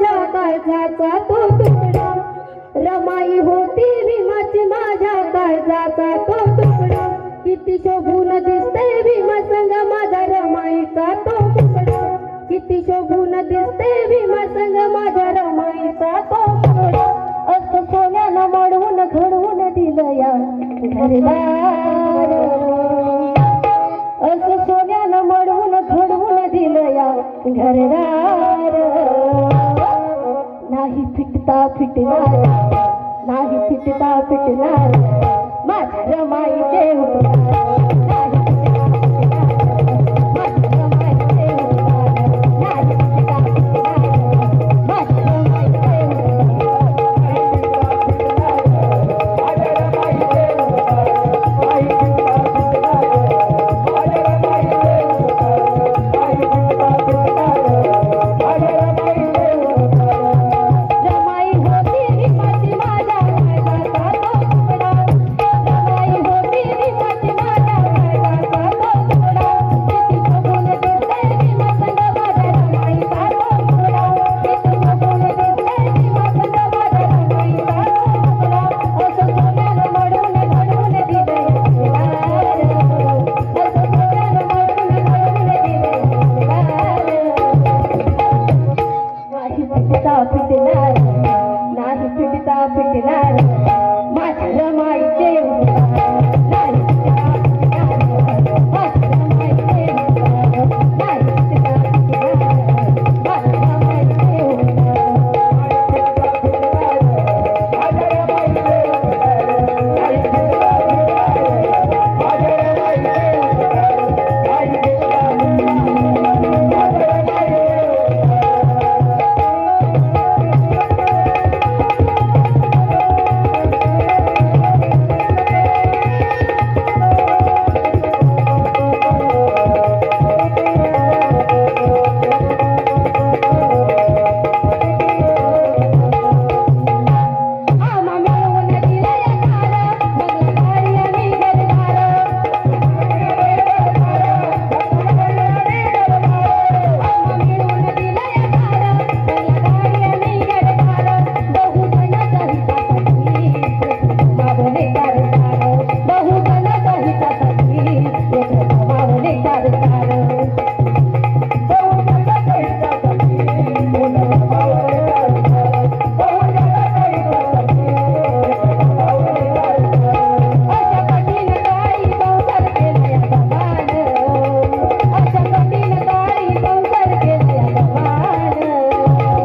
माझ्या काळजाचा तो तुकडा. रमाई होती भीमाची माझ्या काळजाचा तो तुकडा. किती शोभून दिसते भीमा संग माझा रमाईचा तो तुकडा. किती शोभून दिसते भीमा संग माझ्या रमाईचा तो तुकडा. असं सोन्यानं मडवून घडवून दिलं या घरदार. असं सोन्यानं मडवून घडवून दिलं या घरदार. नाही फिटता फिटणार పిట్టితా పిట్టినారు నా పిట్టితా పిట్టినారు